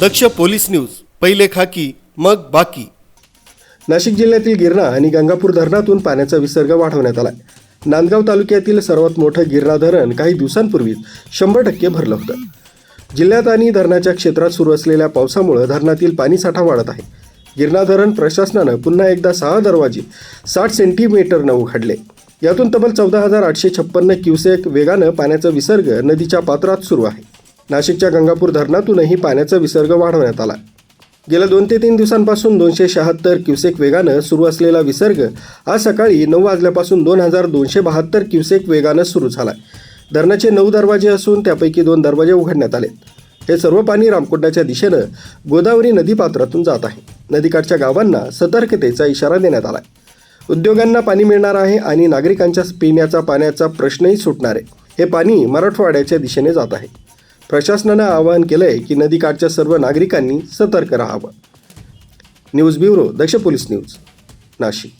दक्ष police news पहिले खाकी मग बाकी. नाशिक जिल्ह्यातील गिरणा आणि गंगापूर धरणातून पाण्याचा विसर्ग वाढवण्यात आला नांदगाव तालुक्यातील सर्वात मोठं गिरणा धरण काही दिवसांपूर्वीच शंभर टक्के भरलं होतं. जिल्ह्यात आणि धरणाच्या क्षेत्रात सुरू असलेल्या पावसामुळे धरणातील पाणीसाठा वाढत आहे. गिरणा धरण प्रशासनानं पुन्हा एकदा सहा दरवाजे साठ सेंटीमीटरनं उघडले. यातून तब्बल चौदा हजार आठशे छप्पन्न क्युसेक वेगानं पाण्याचा विसर्ग नदीच्या पात्रात सुरू आहे. नाशिकच्या गंगापूर धरणातूनही पाण्याचा विसर्ग वाढवण्यात आला. गेल्या दोन ते तीन दिवसांपासून दोनशे शहात्तर क्युसेक वेगानं सुरू असलेला विसर्ग आज सकाळी नऊ वाजल्यापासून दोन हजार दोनशे बहात्तर क्युसेक वेगानं सुरू झाला. धरणाचे नऊ दरवाजे असून त्यापैकी दोन दरवाजे उघडण्यात आले. हे सर्व पाणी रामकुंडाच्या दिशेनं गोदावरी नदीपात्रातून जात आहे. नदीकाठच्या गावांना सतर्कतेचा इशारा देण्यात आला उद्योगांना पाणी मिळणार आहे आणि नागरिकांच्या पिण्याचा पाण्याचा प्रश्नही सुटणार आहे. हे पाणी मराठवाड्याच्या दिशेने जात आहे. प्रशासनानं आवाहन केलंय की नदीकाठच्या सर्व नागरिकांनी सतर्क राहावं. News bureau Daksh police news Nashik.